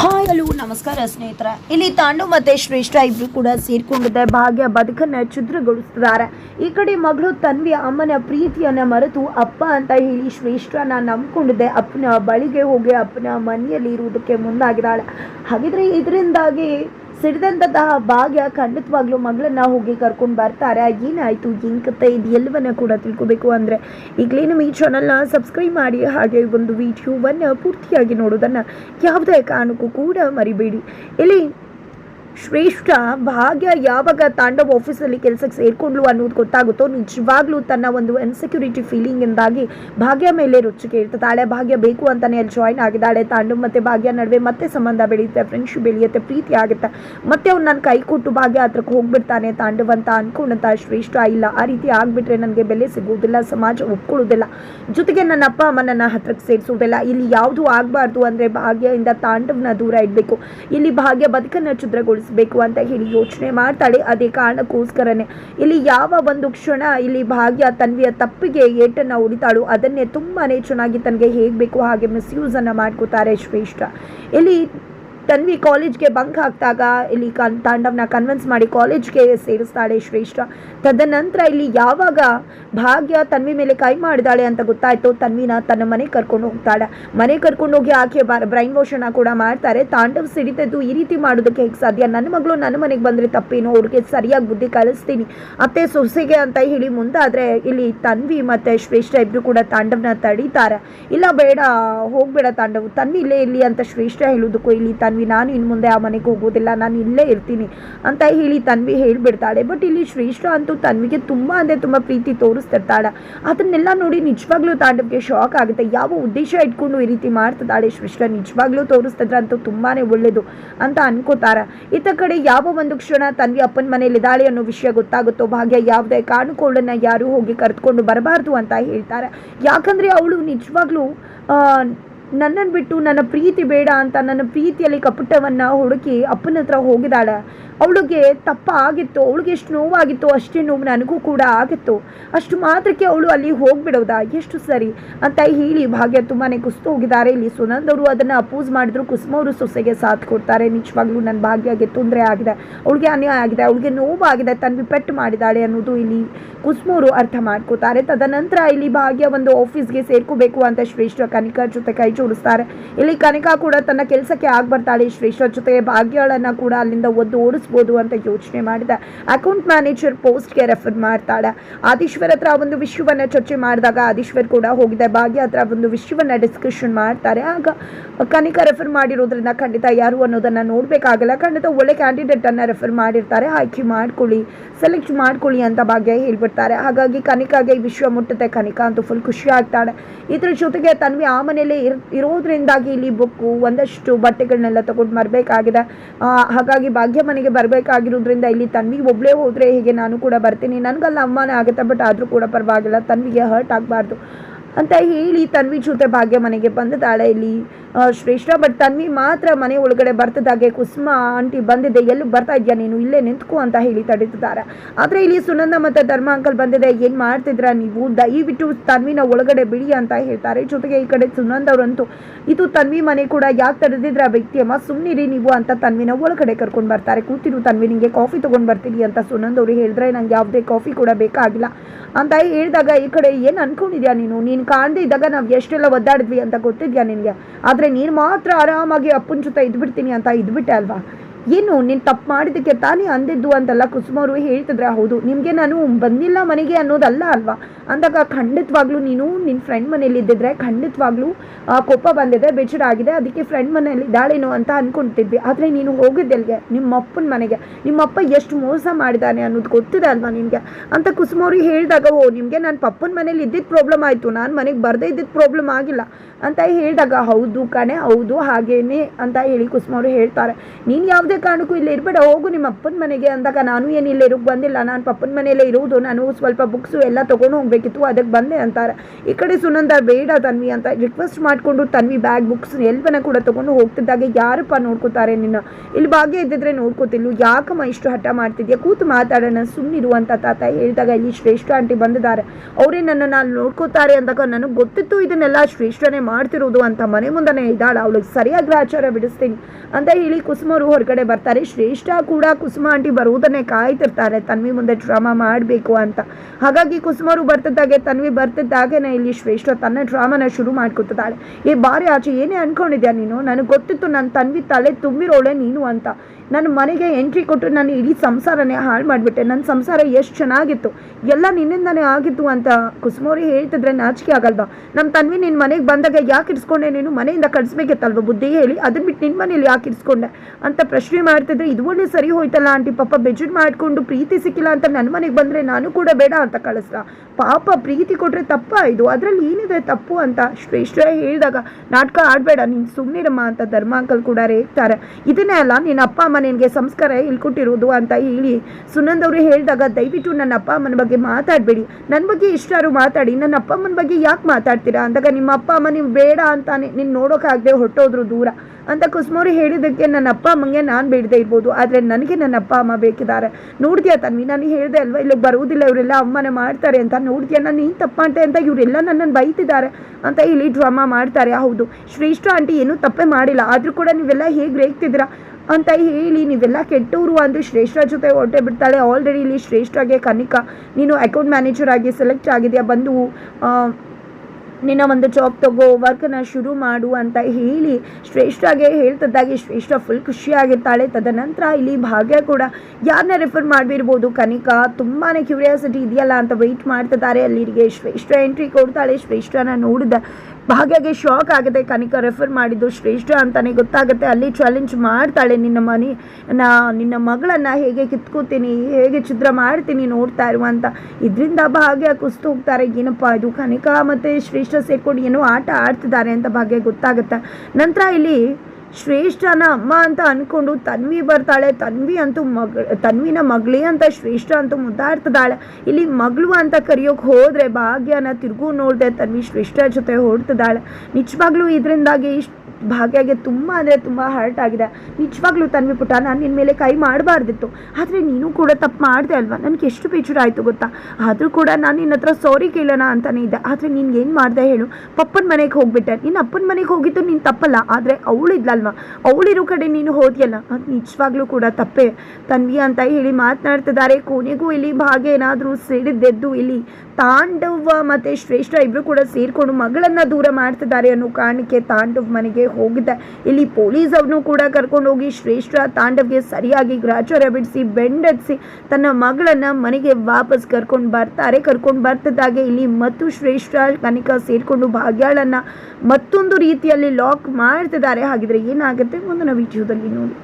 Hi, hello, ನಮಸ್ಕಾರ ಸ್ನೇಹಿತರೆ. ಇಲ್ಲಿ ತಾಂಡು ಮತ್ತೆ ಶ್ರೇಷ್ಠ ಇಬ್ರು ಕೂಡ ಸೇರ್ಕೊಂಡಿದೆ ಭಾಗ್ಯ ಬದುಕನ್ನ ಛಿದ್ರಗೊಳಿಸ್ತಿದ್ದಾರೆ. ಈ ಕಡೆ ಮಗಳು ತನ್ವಿ ಅಮ್ಮನ ಪ್ರೀತಿಯನ್ನ ಮರೆತು ಅಪ್ಪ ಅಂತ ಹೇಳಿ ಶ್ರೇಷ್ಠನ ನಂಬ್ಕೊಂಡಿದ್ದೆ ಅಪ್ಪನ ಬಳಿಗೆ ಹೋಗಿ ಅಪ್ಪನ ಮನೆಯಲ್ಲಿ ಇರುವುದಕ್ಕೆ ಮುಂದಾಗಿದ್ದಾಳೆ. ಹಾಗಿದ್ರೆ ಇದರಿಂದಾಗಿ ಸಿಡಿದಂತಹ ಭಾಗ್ಯ ಖಂಡಿತವಾಗ್ಲೂ ಮಗಳನ್ನ ಹೋಗಿ ಕರ್ಕೊಂಡು ಬರ್ತಾರೆ. ಏನಾಯ್ತು ಏನ್ ಕತೆ ಇದು? ಎಲ್ಲವನ್ನ ಕೂಡ ತಿಳ್ಕೊಬೇಕು ಅಂದ್ರೆ ಈಗಲೇ ನಮ್ಮ ಈ ಚಾನಲ್ನ ಸಬ್ಸ್ಕ್ರೈಬ್ ಮಾಡಿ ಹಾಗೆ ಒಂದು ವಿಡಿಯೋವನ್ನು ಪೂರ್ತಿಯಾಗಿ ನೋಡೋದನ್ನ ಯಾವುದೇ ಕಾರಣಕ್ಕೂ ಕೂಡ ಮರಿಬೇಡಿ. ಇಲ್ಲಿ ಶ್ರೇಷ್ಠ ಭಾಗ್ಯ ಯಾವಾಗ ತಾಂಡವ್ ಆಫೀಸಲ್ಲಿ ಕೆಲಸಕ್ಕೆ ಸೇರಿಕೊಂಡ್ಲು ಅನ್ನೋದು ಗೊತ್ತಾಗುತ್ತೋ ನಿಜವಾಗ್ಲೂ ತನ್ನ ಒಂದು ಇನ್ಸೆಕ್ಯೂರಿಟಿ ಫೀಲಿಂಗಿಂದಾಗಿ ಭಾಗ್ಯ ಮೇಲೆ ರುಚಿಗೆ ಇರ್ತದಾಳೆ ಭಾಗ್ಯ ಬೇಕು ಅಂತಲೇ ಅಲ್ಲಿ ಜಾಯ್ನ್ ಆಗಿದ್ದಾಳೆ. ತಾಂಡವ್ ಮತ್ತೆ ಭಾಗ್ಯ ನಡುವೆ ಮತ್ತೆ ಸಂಬಂಧ ಬೆಳೆಯುತ್ತೆ. ಫ್ರೆಂಡ್ಶಿಪ್ ಬೆಳೆಯುತ್ತೆ. ಪ್ರೀತಿ ಆಗುತ್ತೆ. ಮತ್ತೆ ಅವ್ನು ನನ್ನ ಕೈ ಕೊಟ್ಟು ಭಾಗ್ಯ ಹತ್ರಕ್ಕೆ ಹೋಗ್ಬಿಡ್ತಾನೆ ತಾಂಡವ್ ಅಂತ ಅನ್ಕೊಂಡಂತ ಶ್ರೇಷ್ಠ ಇಲ್ಲ. ಆ ರೀತಿ ಆಗಿಬಿಟ್ರೆ ನನಗೆ ಬೆಲೆ ಸಿಗುವುದಿಲ್ಲ, ಸಮಾಜ ಒಪ್ಕೊಳ್ಳೋದಿಲ್ಲ ಜೊತೆಗೆ ನನ್ನ ಅಪ್ಪ ಅಮ್ಮ ನನ್ನ ಹತ್ರಕ್ಕೆ ಸೇರಿಸುವುದಿಲ್ಲ ಇಲ್ಲಿ ಯಾವುದು ಆಗಬಾರ್ದು ಅಂದರೆ ಭಾಗ್ಯದಿಂದ ತಾಂಡವ್ನ ದೂರ ಇಡಬೇಕು. ಇಲ್ಲಿ ಭಾಗ್ಯ ಬದುಕನ್ನು ಛಿದ್ರಗೊಳಿಸಬೇಕು ಅಂತ ಹೇಳಿ ಯೋಚನೆ ಮಾಡ್ತಾಳೆ. ಅದೇ ಕಾರಣಕ್ಕೋಸ್ಕರನೇ ಇಲ್ಲಿ ಯಾವ ಒಂದು ಕ್ಷಣ ಇಲ್ಲಿ ಭಾಗ್ಯ ತನ್ವಿಯ ತಪ್ಪಿಗೆ ಏಟನ್ನು ಹೊಡಿತಾಳು ಅದನ್ನೇ ತುಂಬಾನೇ ಚೆನ್ನಾಗಿ ತನಗೆ ಹೇಗೆ ಬೇಕು ಹಾಗೆ ಮಿಸ್ಯೂಸ್ ಅನ್ನ ಮಾಡ್ಕೋತಾರೆ ಶ್ರೇಷ್ಠ. ಇಲ್ಲಿ ತನ್ವಿ ಕಾಲೇಜ್ಗೆ ಬಂಕ್ ಹಾಕಿದಾಗ ಇಲ್ಲಿ ಕನ್ ತಾಂಡವ್ನ ಕನ್ವಿನ್ಸ್ ಮಾಡಿ ಕಾಲೇಜ್ಗೆ ಸೇರಿಸ್ತಾಳೆ ಶ್ರೇಷ್ಠ. ತದನಂತರ ಇಲ್ಲಿ ಯಾವಾಗ ಭಾಗ್ಯ ತನ್ವಿ ಮೇಲೆ ಕೈ ಮಾಡಿದಾಳೆ ಅಂತ ಗೊತ್ತಾಯಿತು. ತನ್ವಿನ ತನ್ನ ಮನೆಗೆ ಕರ್ಕೊಂಡು ಹೋಗ್ತಾಳೆ. ಮನೆ ಕರ್ಕೊಂಡು ಹೋಗಿ ಆಕೆ ಬ್ರೈನ್ ವಾಶನ್ನ ಕೂಡ ಮಾಡ್ತಾರೆ. ತಾಂಡವ್ ಸಿಡಿತದ್ದು ಈ ರೀತಿ ಮಾಡೋದಕ್ಕೆ ಹೇಗೆ ಸಾಧ್ಯ? ನನ್ನ ಮಗಳು ನನ್ನ ಮನೆಗೆ ಬಂದರೆ ತಪ್ಪೇನು? ಅವ್ರಿಗೆ ಸರಿಯಾಗಿ ಬುದ್ಧಿ ಕಲಿಸ್ತೀನಿ. ಅತ್ತೆ ಸೊಸೆಗೆ ಅಂತ ಹೇಳಿ ಮುಂದಾದರೆ ಇಲ್ಲಿ ತನ್ವಿ ಮತ್ತು ಶ್ರೇಷ್ಠ ಇಬ್ಬರು ಕೂಡ ತಾಂಡವ್ನ ತಡೀತಾರೆ. ಇಲ್ಲ ಬೇಡ, ಹೋಗಬೇಡ ತಾಂಡವ್. ತನ್ವಿ ಇಲ್ಲೇ ಇಲ್ಲಿ ಅಂತ ಶ್ರೇಷ್ಠ ಹೇಳೋದಕ್ಕೂ ಇಲ್ಲಿ ತನ್ವಿ ನಾನು ಇನ್ನು ಮುಂದೆ ಆ ಮನೆಗೆ ಹೋಗೋದಿಲ್ಲ. ನಾನು ಇಲ್ಲೇ ಇರ್ತೀನಿ ಅಂತ ಹೇಳಿ ತನ್ವಿ ಹೇಳಿಬಿಡ್ತಾಳೆ. ಬಟ್ ಇಲ್ಲಿ ಶ್ರೇಷ್ಠ ಅಂತೂ ತನ್ವಿಗೆ ತುಂಬ ಅಂದರೆ ತುಂಬ ಪ್ರೀತಿ ತೋರಿಸ್ತಿರ್ತಾಳೆ. ಅದನ್ನೆಲ್ಲ ನೋಡಿ ನಿಜವಾಗ್ಲೂ ತಾಂಡವ್ಗೆ ಶಾಕ್ ಆಗುತ್ತೆ. ಯಾವ ಉದ್ದೇಶ ಇಟ್ಕೊಂಡು ಈ ರೀತಿ ಮಾಡ್ತಿದ್ದಾಳೆ ಶ್ರೇಷ್ಠ ನಿಜವಾಗ್ಲೂ ತೋರಿಸ್ತಿದ್ರೆ ಅಂತೂ ತುಂಬಾ ಒಳ್ಳೆಯದು ಅಂತ ಅನ್ಕೋತಾರೆ. ಇತ್ತ ಕಡೆ ಯಾವ ಒಂದು ಕ್ಷಣ ತನ್ವಿ ಅಪ್ಪನ ಮನೆಯಲ್ಲಿದ್ದಾಳೆ ಅನ್ನೋ ವಿಷಯ ಗೊತ್ತಾಗುತ್ತೋ? ಭಾಗ್ಯ ಯಾವುದೇ ಕಾರಣಕೊಳ್ಳನ್ನ ಯಾರು ಹೋಗಿ ಕರೆದುಕೊಂಡು ಬರಬಾರ್ದು ಅಂತ ಹೇಳ್ತಾರೆ. ಯಾಕಂದರೆ ಅವಳು ನಿಜವಾಗ್ಲೂ ನನ್ನನ್ನು ಬಿಟ್ಟು ನನ್ನ ಪ್ರೀತಿ ಬೇಡ ಅಂತ ನನ್ನ ಪ್ರೀತಿಯಲ್ಲಿ ಕಪಟವನ್ನು ಹುಡುಕಿ ಅಪ್ಪನ ಹತ್ರ ಹೋಗಿದ್ದಾಳೆ. ಅವಳಿಗೆ ತಪ್ಪ ಆಗಿತ್ತು ಅವಳಿಗೆ ಎಷ್ಟು ನೋವಾಗಿತ್ತು ಅಷ್ಟೇ ನೋವು ನನಗೂ ಕೂಡ ಆಗಿತ್ತು. ಅಷ್ಟು ಮಾತ್ರಕ್ಕೆ ಅವಳು ಅಲ್ಲಿ ಹೋಗ್ಬಿಡೋದಾ? ಎಷ್ಟು ಸರಿ ಅಂತ ಹೇಳಿ ಭಾಗ್ಯ ತುಂಬಾ ಕುಸ್ತು ಹೋಗಿದ್ದಾರೆ. ಇಲ್ಲಿ ಸುನಂದ್ ಅವರು ಅದನ್ನು ಅಪೋಸ್ ಮಾಡಿದ್ರು. ಕುಸುಮ ಅವರು ಸೊಸೆಗೆ ಸಾಥ್ ಕೊಡ್ತಾರೆ. ನಿಜವಾಗ್ಲೂ ನನ್ನ ಭಾಗ್ಯಗೆ ತೊಂದರೆ ಆಗಿದೆ. ಅವಳಿಗೆ ಅನ್ಯಾಯ ಆಗಿದೆ. ಅವಳಿಗೆ ನೋವಾಗಿದೆ. ತನ್ನ ಪೆಟ್ಟು ಮಾಡಿದ್ದಾಳೆ ಅನ್ನೋದು ಇಲ್ಲಿ ಕುಸುಮವರು ಅರ್ಥ ಮಾಡ್ಕೋತಾರೆ. ತದನಂತರ ಇಲ್ಲಿ ಭಾಗ್ಯ ಒಂದು ಆಫೀಸ್ಗೆ ಸೇರ್ಕೋಬೇಕು ಅಂತ ಶ್ರೇಷ್ಠ ಕನಿಕಾ ಜೊತೆ ಕೈ ಜೋಡಿಸ್ತಾರೆ. ಇಲ್ಲಿ ಕನಿಕಾ ಕೂಡ ತನ್ನ ಕೆಲಸಕ್ಕೆ ಆಗಿ ಬರ್ತಾಳೆ ಶ್ರೇಷ್ಠ ಜೊತೆ ಭಾಗ್ಯಳನ್ನ ಕೂಡ ಅಲ್ಲಿಂದ ಒದ್ದು ಓಡಿಸ್ಬೋದು ಅಂತ ಯೋಚನೆ ಮಾಡಿದ. ಅಕೌಂಟ್ ಮ್ಯಾನೇಜರ್ ಪೋಸ್ಟ್ಗೆ ರೆಫರ್ ಮಾಡ್ತಾಳೆ. ಆದೀಶ್ವರ್ ಹತ್ರ ಒಂದು ವಿಷಯವನ್ನ ಚರ್ಚೆ ಮಾಡಿದಾಗ ಆದೀಶ್ವರ್ ಕೂಡ ಹೋಗಿದೆ. ಭಾಗ್ಯ ಹತ್ರ ಒಂದು ವಿಷಯವನ್ನ ಡಿಸ್ಕಷನ್ ಮಾಡ್ತಾರೆ. ಆಗ ಕನಿಕಾ ರೆಫರ್ ಮಾಡಿರೋದ್ರಿಂದ ಖಂಡಿತ ಯಾರು ಅನ್ನೋದನ್ನ ನೋಡ್ಬೇಕಾಗಲ್ಲ. ಖಂಡಿತ ಒಳ್ಳೆ ಕ್ಯಾಂಡಿಡೇಟ್ ಅನ್ನ ರೆಫರ್ ಮಾಡಿರ್ತಾರೆ. ಆಯ್ಕೆ ಮಾಡ್ಕೊಳ್ಳಿ ಸೆಲೆಕ್ಟ್ ಮಾಡ್ಕೊಳ್ಳಿ ಅಂತ ಭಾಗ್ಯ ಹೇಳ್ಬಿಡ್ತಾರೆ. ಹಾಗಾಗಿ ಕನಿಕಾಗೆ ಈ ವಿಷಯ ಮುಟ್ಟುತ್ತೆ. ಕನಿಕಾ ಅಂತೂ ಫುಲ್ ಖುಷಿ ಆಗ್ತಾಳೆ. ಇದ್ರ ಜೊತೆಗೆ ತನ್ವಿ ಆ ಮನೆಯಲ್ಲೇ ಇರ್ ಇರೋದ್ರಿಂದಾಗಿ ಇಲ್ಲಿ ಬುಕ್ಕು ಒಂದಷ್ಟು ಬಟ್ಟೆಗಳನ್ನೆಲ್ಲ ತಗೊಂಡು ಬರಬೇಕಾಗಿದೆ ಹಾಗಾಗಿ ಭಾಗ್ಯ ಮನೆಗೆ ಬರಬೇಕಾಗಿರೋದ್ರಿಂದ ಇಲ್ಲಿ ತನ್ವಿಗೆ ಒಬ್ಬಳೇ ಹೋದರೆ ಹೀಗೆ ನಾನು ಕೂಡ ಬರ್ತೀನಿ. ನನಗಲ್ಲ ಅಮ್ಮನೇ ಆಗುತ್ತೆ, ಬಟ್ ಆದರೂ ಕೂಡ ಪರವಾಗಿಲ್ಲ. ತನ್ವಿಗೆ ಹರ್ಟ್ ಆಗಬಾರ್ದು. ಅಂತ ಹೇಳಿ ತನ್ವಿ ಜೊತೆ ಭಾಗ್ಯ ಮನೆಗೆ ಬಂದಿದ್ದಾಳೆ. ಇಲ್ಲಿ ಶ್ರೇಷ್ಠ ಬಟ್ ತನ್ವಿ ಮಾತ್ರ ಮನೆ ಒಳಗಡೆ ಬರ್ತದಾಗೆ ಕುಸುಮ ಆಂಟಿ ಬಂದಿದೆ. ಎಲ್ಲೂ ಬರ್ತಾ ಇದೆಯಾ ನೀನು? ಇಲ್ಲೇ ನಿಂತ್ಕೋ ಅಂತ ಹೇಳಿ ತಡೀತಿದ್ದಾರೆ. ಆದರೆ ಇಲ್ಲಿ ಸುನಂದ ಮತ್ತು ಧರ್ಮ ಅಂಕಲ್ ಬಂದಿದೆ. ಏನು ಮಾಡ್ತಿದ್ರ ನೀವು? ದಯವಿಟ್ಟು ತನ್ವಿನ ಒಳಗಡೆ ಬಿಡಿ ಅಂತ ಹೇಳ್ತಾರೆ. ಜೊತೆಗೆ ಈ ಕಡೆ ಸುನಂದ ಅವರಂತೂ, ಇದು ತನ್ವಿ ಮನೆ ಕೂಡ, ಯಾಕೆ ತಡೆದಿದ್ರ ವ್ಯಕ್ತಿಯಮ್ಮ ಸುಮ್ಮನಿರಿ ನೀವು ಅಂತ ತನ್ವಿನ ಒಳಗಡೆ ಕರ್ಕೊಂಡು ಬರ್ತಾರೆ. ಕೂತಿರು ತನ್ವಿ ನಿಮಗೆ ಕಾಫಿ ತೊಗೊಂಡು ಬರ್ತೀನಿ ಅಂತ ಸುನಂದ್ ಅವರು ಹೇಳಿದ್ರೆ, ನಂಗೆ ಯಾವುದೇ ಕಾಫಿ ಕೂಡ ಬೇಕಾಗಿಲ್ಲ ಅಂತ ಹೇಳಿದಾಗ, ಈ ಕಡೆ ಏನು ಅನ್ಕೊಂಡಿದ್ಯಾ ನೀನು? ನೀನು ಕಾಣದೇ ಇದ್ದಾಗ ನಾವು ಎಷ್ಟೆಲ್ಲ ಒದ್ದಾಡಿದ್ವಿ ಅಂತ ಗೊತ್ತಿದ್ಯಾ ನಿನಗೆ? ಆದರೆ ನೀನು ಮಾತ್ರ ಆರಾಮಾಗಿ ಅಪ್ಪನ ಜೊತೆ ಇದ್ಬಿಡ್ತೀನಿ ಅಂತ ಇದ್ಬಿಟ್ಟೆ ಅಲ್ವಾ? ಏನು, ನೀನು ತಪ್ಪು ಮಾಡಿದ್ದಕ್ಕೆ ತಾನೇ ಅಂದಿದ್ದು ಅಂತೆಲ್ಲ ಕುಸುಮವರು ಹೇಳ್ತಿದ್ರೆ ಹೌದು. ನಿಮಗೆ ನಾನು ಬಂದಿಲ್ಲ ಮನೆಗೆ ಅನ್ನೋದಲ್ಲ ಅಲ್ವಾ? ಅಂದಾಗ ಖಂಡಿತವಾಗ್ಲೂ ನೀನು ನಿನ್ನ ಫ್ರೆಂಡ್ ಮನೇಲಿ ಇದ್ದಿದ್ರೆ ಖಂಡಿತವಾಗ್ಲೂ ಕೋಪ ಬಂದಿದೆ ಬೇಜಾರಾಗಿದೆ ಅದಕ್ಕೆ ಫ್ರೆಂಡ್ ಮನೇಲಿ ಇದ್ದಾಳೇನೋ ಅಂತ ಅಂದ್ಕೊಂತಿದ್ವಿ ಆದರೆ ನೀನು ಹೋಗಿದ್ದೆಲ್ಗೆ ನಿಮ್ಮ ಅಪ್ಪನ ಮನೆಗೆ. ನಿಮ್ಮ ಅಪ್ಪ ಎಷ್ಟು ಮೋಸ ಮಾಡಿದ್ದಾನೆ ಅನ್ನೋದು ಗೊತ್ತಿದೆ ಅಲ್ವಾ ನಿನಗೆ? ಅಂತ ಕುಸುಮ ಅವ್ರಿಗೆ ಹೇಳಿದಾಗ, ಓ, ನಿಮಗೆ ನನ್ನ ಪಪ್ಪನ ಮನೇಲಿ ಇದ್ದಿದ್ದು ಪ್ರಾಬ್ಲಮ್ ಆಯಿತು. ನಾನು ಮನೆಗೆ ಬರದೇ ಇದ್ದಿದ್ದು ಪ್ರಾಬ್ಲಮ್ ಆಗಿಲ್ಲ. ಅಂತ ಹೇಳಿದಾಗ, ಹೌದು ಕಣೆ, ಹೌದು ಹಾಗೇನೆ ಅಂತ ಹೇಳಿ ಕುಸುಮ ಅವರು ಹೇಳ್ತಾರೆ. ನೀನು ಯಾವುದೇ ಯಾವುದೇ ಕಾರಣಕ್ಕೂ ಇಲ್ಲಿ ಇರಬೇಡ. ಹೋಗು ನಿಮ್ಮ ಅಪ್ಪನ ಮನೆಗೆ. ಅಂದಾಗ ನಾನು ಇಲ್ಲಿ ಇರೋಕ್ಕೆ ಬಂದಿಲ್ಲ. ನಾನು ಪಪ್ಪನ ಮನೆಯಲ್ಲೇ ಇರುವುದು. ನಾನು ಸ್ವಲ್ಪ ಬುಕ್ಸು ಎಲ್ಲ ತೊಗೊಂಡು ಹೋಗಬೇಕಿತ್ತು. ಅದಕ್ಕೆ ಬಂದೆ ಅಂತಾರೆ. ಈ ಕಡೆ ಸುನಂದ, ಬೇಡ ತನ್ವಿ ಅಂತ ರಿಕ್ವೆಸ್ಟ್ ಮಾಡಿಕೊಂಡು ತನ್ವಿ ಬ್ಯಾಗ್ ಬುಕ್ಸ್ ಎಲ್ವನ್ನ ಕೂಡ ತೊಗೊಂಡು ಹೋಗ್ತಿದ್ದಾಗ ಯಾರಪ್ಪ ನೋಡ್ಕೋತಾರೆ ನಿನ್ನ? ಇಲ್ಲಿ ಭಾಗ್ಯ ಇದ್ದಿದ್ರೆ ನೋಡ್ಕೋತಿಲ್ಲು. ಯಾಕಮ್ಮ ಇಷ್ಟು ಹಠ ಮಾಡ್ತಿದ್ಯಾ? ಕೂತು ಮಾತಾಡೋಣ. ಸುಮ್ಮನಿರು ಅಂತ ತಾತ ಹೇಳಿದಾಗ ಇಲ್ಲಿ ಶ್ರೇಷ್ಠ ಆಂಟಿ ಬಂದಿದ್ದಾರೆ. ಅವರೇ ನನ್ನ ನಾನು ನೋಡ್ಕೋತಾರೆ ಅಂದಾಗ ನನಗೆ ಗೊತ್ತಿತ್ತು ಇದನ್ನೆಲ್ಲ ಶ್ರೇಷ್ಠನೇ ಮಾಡ್ತಿರೋದು ಅಂತ. ಮನೆ ಮುಂದೆನೇ ಇದ್ದಾಳೆ. ಅವಳಿಗೆ ಸರಿಯಾಗಿ ಆಚಾರ ಬಿಡಿಸ್ತೀನಿ ಅಂತ ಹೇಳಿ ಕುಸುಮರು ಹೊರಗಡೆ ಬರ್ತಾರೆ. ಶ್ರೇಷ್ಠ ಕೂಡ ಕುಸುಮ ಆಂಟಿ ಬರುವುದನ್ನೇ ಕಾಯ್ತಿರ್ತಾರೆ. ತನ್ವಿ ಮುಂದೆ ಡ್ರಾಮಾ ಮಾಡಬೇಕು ಅಂತ. ಹಾಗಾಗಿ ಕುಸುಮರು ಬರ್ತಿದ್ದಾಗೆ, ತನ್ವಿ ಬರ್ತಿದ್ದಾಗೇನೆ ಇಲ್ಲಿ ಶ್ರೇಷ್ಠ ತನ್ನ ಡ್ರಾಮಾನ ಶುರು ಮಾಡ್ಕೊತಿದ್ದಾಳೆ. ಈ ಬಾರಿ ಆಚೆ ಏನೇ ಅನ್ಕೊಂಡಿದ್ಯಾ ನೀನು? ನನಗೆ ಗೊತ್ತಿತ್ತು ನನ್ನ ತನ್ವಿ ತಲೆ ತುಂಬಿರೋಳೆ ನೀನು ಅಂತ. ನನ್ನ ಮನೆಗೆ ಎಂಟ್ರಿ ಕೊಟ್ಟರೆ ನಾನು ಇಡೀ ಸಂಸಾರನೇ ಹಾಳು ಮಾಡಿಬಿಟ್ಟೆ. ನನ್ನ ಸಂಸಾರ ಎಷ್ಟು ಚೆನ್ನಾಗಿತ್ತು. ಎಲ್ಲ ನಿನ್ನಿಂದನೇ ಆಗಿತ್ತು ಅಂತ ಕುಸುಮೋರಿ ಹೇಳ್ತಿದ್ರೆ ನಾಚಿಕೆ ಆಗಲ್ವಾ? ನಮ್ಮ ತನ್ವಿ ನಿನ್ನ ಮನೆಗೆ ಬಂದಾಗ ಯಾಕೆ ಇಡ್ಸ್ಕೊಂಡೆ? ನೀನು ಮನೆಯಿಂದ ಕಳಿಸ್ಬೇಕಿತ್ತಲ್ವ ಬುದ್ಧಿ ಹೇಳಿ ಅದನ್ನ ಬಿಟ್ಟು ನಿನ್ನ ಮನೇಲಿ ಯಾಕೆ ಇರಿಸ್ಕೊಂಡೆ ಅಂತ ಪ್ರಶ್ನೆ ಮಾಡ್ತಿದ್ರೆ, ಇದು ಒಳ್ಳೆ ಸರಿ ಹೋಯ್ತಲ್ಲ ಆಂಟಿ, ಪಾಪ ಬೆಜಿಟ್ ಮಾಡಿಕೊಂಡು ಪ್ರೀತಿ ಸಿಕ್ಕಿಲ್ಲ ಅಂತ ನನ್ನ ಮನೆಗೆ ಬಂದರೆ ನಾನು ಕೂಡ ಬೇಡ ಅಂತ ಕಳಿಸ್ದ. ಪಾಪ ಪ್ರೀತಿ ಕೊಟ್ಟರೆ ತಪ್ಪ ಇದು? ಅದರಲ್ಲಿ ಏನಿದೆ ತಪ್ಪು ಅಂತ ಶ್ರೇಷ್ಠ ಹೇಳಿದಾಗ ನಾಟಕ ಆಡಬೇಡ, ನೀನು ಸುಮ್ಮನಿರಮ್ಮ ಅಂತ ಧರ್ಮಾಂಕಲ್ ಕೂಡ ರೇಗ್ತಾರೆ. ಇದನ್ನೇ ಅಲ್ಲ ನಿನ್ನ ಅಪ್ಪ ಅಮ್ಮ ನಿನಗೆ ಸಂಸ್ಕಾರ ಹೇಳ್ಕೊಟ್ಟಿರೋದು ಅಂತ ಹೇಳಿ ಸುನಂದ್ ಅವರು ಹೇಳಿದಾಗ ದಯವಿಟ್ಟು ನನ್ನ ಅಪ್ಪ ಅಮ್ಮನ ಬಗ್ಗೆ ಮಾತಾಡಬೇಡಿ. ನನ್ನ ಬಗ್ಗೆ ಇಷ್ಟಾರು ಮಾತಾಡಿ, ನನ್ನ ಅಪ್ಪ ಅಮ್ಮನ ಬಗ್ಗೆ ಯಾಕೆ ಮಾತಾಡ್ತೀರಾ? ಅಂದಾಗ ನಿಮ್ಮ ಅಪ್ಪ ಅಮ್ಮ ನೀವು ಬೇಡ ಅಂತಾನೆ ನೀನು ನೋಡೋಕ್ಕಾಗದೆ ಹೊಟ್ಟೋದ್ರು ದೂರ. ಅಂತ ಕುಸ್ಮೋರಿ ಹೇಳಿದ್ದಕ್ಕೆ ನನ್ನ ಅಪ್ಪ ಅಮ್ಮಂಗೆ ನಾನು ಬೇಡದೆ ಇರ್ಬೋದು. ಆದರೆ ನನಗೆ ನನ್ನ ಅಪ್ಪ ಅಮ್ಮ ಬೇಕಿದ್ದಾರೆ. ನೋಡ್ತೀಯಾ ತನ್ವಿ, ನಾನು ಹೇಳಿದೆ ಅಲ್ವಾ ಇಲ್ಲಿ ಬರುವುದಿಲ್ಲ, ಇವರೆಲ್ಲ ಅಮ್ಮನೆ ಮಾಡ್ತಾರೆ ಅಂತ. ನೋಡ್ತೀಯ, ನಾನು ಈ ತಪ್ಪು ಮಾಡ್ತೆ ಅಂತ ಇವರೆಲ್ಲ ನನ್ನನ್ನು ಬೈತಿದ್ದಾರೆ ಅಂತ ಇಲ್ಲಿ ಡ್ರಾಮಾ ಮಾಡ್ತಾರೆ. ಹೌದು, ಶ್ರೇಷ್ಠ ಆಂಟಿ ಏನೂ ತಪ್ಪೇ ಮಾಡಿಲ್ಲ. ಆದರೂ ಕೂಡ ನೀವೆಲ್ಲ ಹೇಗೆ ರೇಗ್ತಿದ್ದೀರಾ? ಅಂತ ಹೇಳಿ ನೀವೆಲ್ಲ ಕೆಟ್ಟವರು ಅಂದರೆ ಶ್ರೇಷ್ಠ ಜೊತೆ ಹೊಟ್ಟೆ ಬಿಡ್ತಾಳೆ. ಆಲ್ರೆಡಿ ಇಲ್ಲಿ ಶ್ರೇಷ್ಠಗೆ ಕನಿಕಾ, ನೀನು ಅಕೌಂಟ್ ಮ್ಯಾನೇಜರ್ ಆಗಿ ಸೆಲೆಕ್ಟ್ ಆಗಿದೆಯಾ? ಬಂದು ನಿನ್ನ ಒಂದು ಜಾಬ್ ತಗೋ ವರ್ಕ್ನ ಶುರು ಮಾಡು ಅಂತ ಹೇಳಿ ಶ್ರೇಷ್ಠಗೆ ಹೇಳ್ತಿದ್ದಾಗೆ ಶ್ರೇಷ್ಠ ಫುಲ್ ಖುಷಿಯಾಗಿರ್ತಾಳೆ ತದನಂತರ ಇಲ್ಲಿ ಭಾಗ್ಯ ಕೂಡ ಯಾರನ್ನ ರೆಫರ್ ಮಾಡಿಬಿಡ್ಬೋದು? ಕನಿಕಾ ತುಂಬಾ ಕ್ಯೂರಿಯಾಸಿಟಿ ಇದೆಯಲ್ಲ ಅಂತ ವೆಯ್ಟ್ ಮಾಡ್ತಿದ್ದಾರೆ. ಅಲ್ಲಿಗೆ ಶ್ರೇಷ್ಠ ಎಂಟ್ರಿ ಕೊಡ್ತಾಳೆ. ಶ್ರೇಷ್ಠನ ನೋಡಿದ ಭಾಗ್ಯಗೆ ಶಾಕ್ ಆಗಿದೆ. ಕನಿಕಾ ರೆಫರ್ ಮಾಡಿದ್ದು ಶ್ರೇಷ್ಠ ಅಂತಾನೆ ಗೊತ್ತಾಗುತ್ತೆ. ಅಲ್ಲಿ ಚಾಲೆಂಜ್ ಮಾಡ್ತಾಳೆ ನಿನ್ನ ಮನೆ, ನಾ, ನಿನ್ನ ಮಗಳನ್ನು ಹೇಗೆ ಕಿತ್ಕೋತೀನಿ, ಹೇಗೆ ಚಿತ್ರ ಮಾಡ್ತೀನಿ ನೋಡ್ತಾ ಇರುವಂತ. ಇದರಿಂದ ಭಾಗ್ಯ ಕುಸ್ತು ಹೋಗ್ತಾರೆ. ಏನಪ್ಪ ಇದು? ಕನಿಕಾ ಮತ್ತು ಶ್ರೇಷ್ಠ ಸೇರ್ಕೊಂಡು ಏನೋ ಆಟ ಆಡ್ತಿದ್ದಾರೆ ಅಂತ ಭಾಗ್ಯ ಗೊತ್ತಾಗುತ್ತೆ. ನಂತರ ಇಲ್ಲಿ ಶ್ರೇಷ್ಠನ ಅಮ್ಮ ಅಂತ ಅನ್ಕೊಂಡು ತನ್ವಿ ಬರ್ತಾಳೆ. ತನ್ವಿ ಅಂತೂ ಮಗ, ತನ್ವಿನ ಮಗಳೇ ಅಂತ ಶ್ರೇಷ್ಠ ಅಂತೂ ಮುದ್ದಾಡ್ತಿದ್ದಾಳೆ. ಇಲ್ಲಿ ಮಗಳು ಅಂತ ಕರೆಯೋಕೆ ಹೋದರೆ ಭಾಗ್ಯನ ತಿರುಗೂ ನೋಡ್ದೆ ತನ್ವಿ ಶ್ರೇಷ್ಠ ಜೊತೆ ಹೊಡ್ತಿದ್ದಾಳೆ ನಿಜವಾಗ್ಲೂ ಇದರಿಂದಾಗಿ ಇಷ್ಟು ಭಾಗ್ಯಗೆ ತುಂಬ ಅಂದರೆ ತುಂಬ ಹರ್ಟ್ ಆಗಿದೆ. ನಿಜವಾಗ್ಲೂ ತನ್ವಿ ಪುಟ್ಟ ನಾನು ನಿನ್ನ ಮೇಲೆ ಕೈ ಮಾಡಬಾರ್ದಿತ್ತು. ಆದರೆ ನೀನು ಕೂಡ ತಪ್ಪು ಮಾಡಿದೆ ಅಲ್ವಾ? ನನಗೆ ಎಷ್ಟು ಬೇಜಾರು ಆಯಿತು ಗೊತ್ತಾ? ಆದರೂ ಕೂಡ ನಾನು ನಿನ್ನ ಹತ್ರ ಸಾರಿ ಕೇಳೋಣ ಅಂತಲೇ ಇದ್ದೆ. ಆದರೆ ನಿನ್ಗೆ ಏನು ಮಾಡಿದೆ ಹೇಳು? ಪಪ್ಪನ ಮನೆಗೆ ಹೋಗ್ಬಿಟ್ಟೆ. ನಿನ್ನ ಅಪ್ಪನ ಮನೆಗೆ ಹೋಗಿದ್ದು ನೀನು ತಪ್ಪಲ್ಲ. ಆದರೆ ಅವಳಿದ್ಲಲ್ವ ಅವಳಿರೋ ಕಡೆ ನೀನು ಹೋದ್ಯಲ್ಲ? ಅದು ನಿಜವಾಗ್ಲೂ ಕೂಡ ತಪ್ಪೇ. ತನ್ವಿ ಅಂತ ಹೇಳಿ ಮಾತನಾಡ್ತಿದ್ದಾರೆ. ಕೊನೆಗೂ ಇಲ್ಲಿ ಭಾಗ್ಯ ಏನಾದರೂ ಸಿಡಿದೆದ್ದು ಇಲ್ಲಿ ತಾಂಡವ ಮತ್ತು ಶ್ರೇಷ್ಠ ಇಬ್ಬರು ಕೂಡ ಸೇರಿಕೊಂಡು ಮಗಳನ್ನು ದೂರ ಮಾಡ್ತಿದ್ದಾರೆ ಅನ್ನೋ ಕಾರಣಕ್ಕೆ ತಾಂಡವ್ ಮನೆಗೆ ಹೋಗಿದೆ. ಇಲ್ಲಿ ಪೊಲೀಸ್ ಅವನು ಕೂಡ ಕರ್ಕೊಂಡು ಹೋಗಿ ಶ್ರೇಷ್ಠ ತಾಂಡವ್ಗೆ ಸರಿಯಾಗಿ ಗ್ರಾಚಾರ ಬಿಡಿಸಿ ಬೆಂಡಿಸಿ ತನ್ನ ಮಗಳನ್ನ ಮನೆಗೆ ವಾಪಸ್ ಕರ್ಕೊಂಡು ಬರ್ತಾರೆ. ಕರ್ಕೊಂಡು ಬರ್ತಿದ್ದಾಗೆ ಇಲ್ಲಿ ಮತ್ತು ಶ್ರೇಷ್ಠ ಕನಿಕಾ ಸೇರಿಕೊಂಡು ಭಾಗ್ಯಾಳನ್ನ ಮತ್ತೊಂದು ರೀತಿಯಲ್ಲಿ ಲಾಕ್ ಮಾಡ್ತಿದ್ದಾರೆ. ಹಾಗಿದ್ರೆ ಏನಾಗುತ್ತೆ? ಮುಂದಿನ ವಿಡಿಯೋದಲ್ಲಿ ನೋಡಿ.